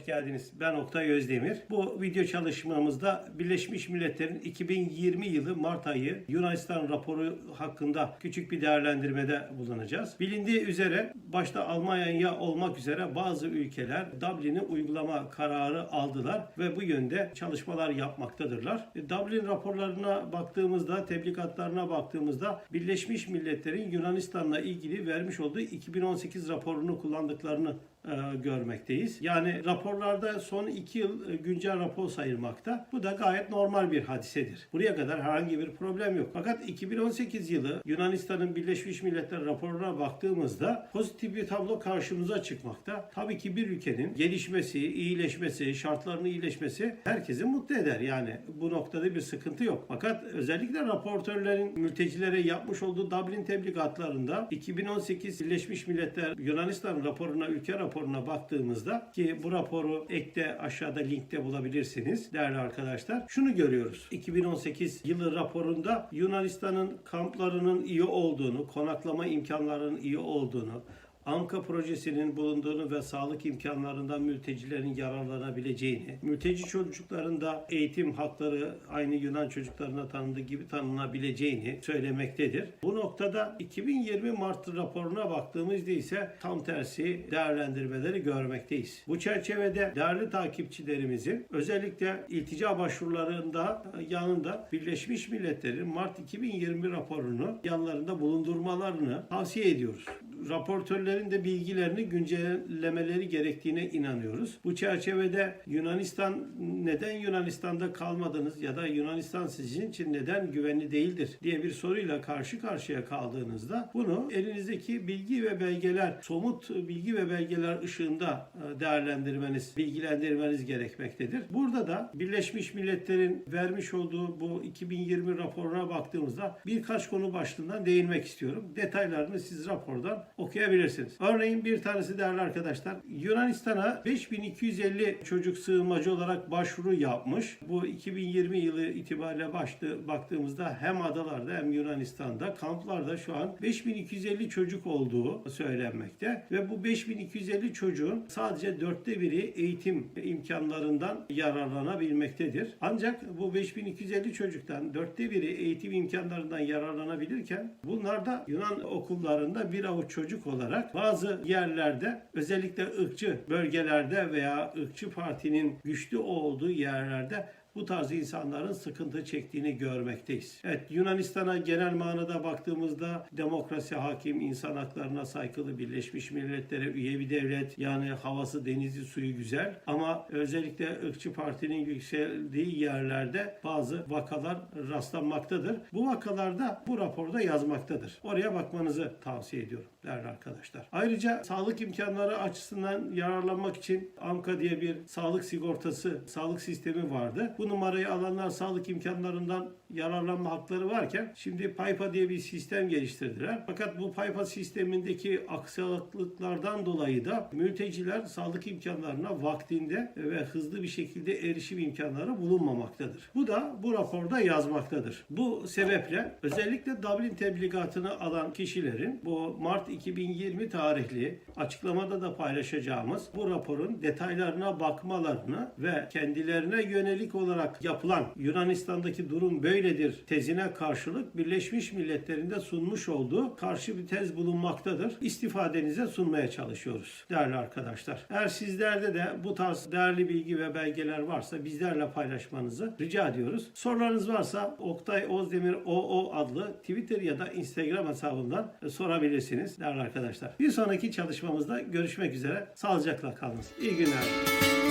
geldiniz. Ben Oktay Özdemir. Bu video çalışmamızda Birleşmiş Milletler'in 2020 yılı Mart ayı Yunanistan raporu hakkında küçük bir değerlendirmede bulunacağız. Bilindiği üzere başta Almanya olmak üzere bazı ülkeler Dublin'i uygulama kararı aldılar ve bu yönde çalışmalar yapmaktadırlar. E, Dublin raporlarına baktığımızda, tebligatlarına baktığımızda Birleşmiş Milletler'in Yunanistan'la ilgili vermiş olduğu 2018 raporunu kullandıklarını e, görmekteyiz. Yani raporlarda son iki yıl e, güncel rapor sayılmakta. Bu da gayet normal bir hadisedir. Buraya kadar herhangi bir problem yok. Fakat 2018 yılı Yunanistan'ın Birleşmiş Milletler raporuna baktığımızda pozitif bir tablo karşımıza çıkmakta. Tabii ki bir ülkenin gelişmesi, iyileşmesi, şartlarının iyileşmesi herkesi mutlu eder. Yani bu noktada bir sıkıntı yok. Fakat özellikle raportörlerin mültecilere yapmış olduğu Dublin tebligatlarında 2018 Birleşmiş Milletler Yunanistan raporuna, ülke raporuna baktığımızda ki bu raporu ekte aşağıda linkte bulabilirsiniz değerli arkadaşlar. Şunu görüyoruz. 2018 yılı raporunda Yunanistan'ın kamplarının iyi olduğunu, konaklama imkanlarının iyi olduğunu, Anka projesinin bulunduğunu ve sağlık imkanlarından mültecilerin yararlanabileceğini, mülteci çocukların da eğitim hakları aynı Yunan çocuklarına tanındığı gibi tanınabileceğini söylemektedir. Bu noktada 2020 Mart raporuna baktığımızda ise tam tersi değerlendirmeleri görmekteyiz. Bu çerçevede değerli takipçilerimizin özellikle iltica başvurularında yanında Birleşmiş Milletler'in Mart 2020 raporunu yanlarında bulundurmalarını tavsiye ediyoruz raportörlerin de bilgilerini güncellemeleri gerektiğine inanıyoruz. Bu çerçevede Yunanistan neden Yunanistan'da kalmadınız ya da Yunanistan sizin için neden güvenli değildir diye bir soruyla karşı karşıya kaldığınızda bunu elinizdeki bilgi ve belgeler, somut bilgi ve belgeler ışığında e, değerlendirmeniz, bilgilendirmeniz gerekmektedir. Burada da Birleşmiş Milletler'in vermiş olduğu bu 2020 raporuna baktığımızda birkaç konu başlığından değinmek istiyorum. Detaylarını siz rapordan okuyabilirsiniz. Örneğin bir tanesi değerli arkadaşlar Yunanistan'a 5250 çocuk sığınmacı olarak başvuru yapmış. Bu 2020 yılı itibariyle başlı baktığımızda hem adalarda hem Yunanistan'da kamplarda şu an 5250 çocuk olduğu söylenmekte ve bu 5250 çocuğun sadece dörtte biri eğitim imkanlarından yararlanabilmektedir. Ancak bu 5250 çocuktan dörtte biri eğitim imkanlarından yararlanabilirken bunlar da Yunan okullarında bir avuç çocuk olarak bazı yerlerde özellikle ırkçı bölgelerde veya ırkçı partinin güçlü olduğu yerlerde bu tarz insanların sıkıntı çektiğini görmekteyiz. Evet Yunanistan'a genel manada baktığımızda demokrasi hakim, insan haklarına saygılı Birleşmiş Milletler'e üye bir devlet. Yani havası, denizi, suyu güzel. Ama özellikle ırkçı partinin yükseldiği yerlerde bazı vakalar rastlanmaktadır. Bu vakalarda bu raporda yazmaktadır. Oraya bakmanızı tavsiye ediyorum değerli arkadaşlar. Ayrıca sağlık imkanları açısından yararlanmak için AMKA diye bir sağlık sigortası, sağlık sistemi vardı. Bu numarayı alanlar sağlık imkanlarından yararlanma hakları varken şimdi PAYPA diye bir sistem geliştirdiler. Fakat bu PAYPA sistemindeki aksaklıklardan dolayı da mülteciler sağlık imkanlarına vaktinde ve hızlı bir şekilde erişim imkanları bulunmamaktadır. Bu da bu raporda yazmaktadır. Bu sebeple özellikle Dublin tebligatını alan kişilerin bu Mart 2020 tarihli açıklamada da paylaşacağımız bu raporun detaylarına bakmalarını ve kendilerine yönelik olarak yapılan Yunanistan'daki durum böyledir tezine karşılık Birleşmiş Milletler'in de sunmuş olduğu karşı bir tez bulunmaktadır. İstifadenize sunmaya çalışıyoruz değerli arkadaşlar. Eğer sizlerde de bu tarz değerli bilgi ve belgeler varsa bizlerle paylaşmanızı rica ediyoruz. Sorularınız varsa Oktay Ozdemir OO adlı Twitter ya da Instagram hesabından sorabilirsiniz değerli arkadaşlar. Bir sonraki çalışmamızda görüşmek üzere. Sağlıcakla kalınız. İyi günler.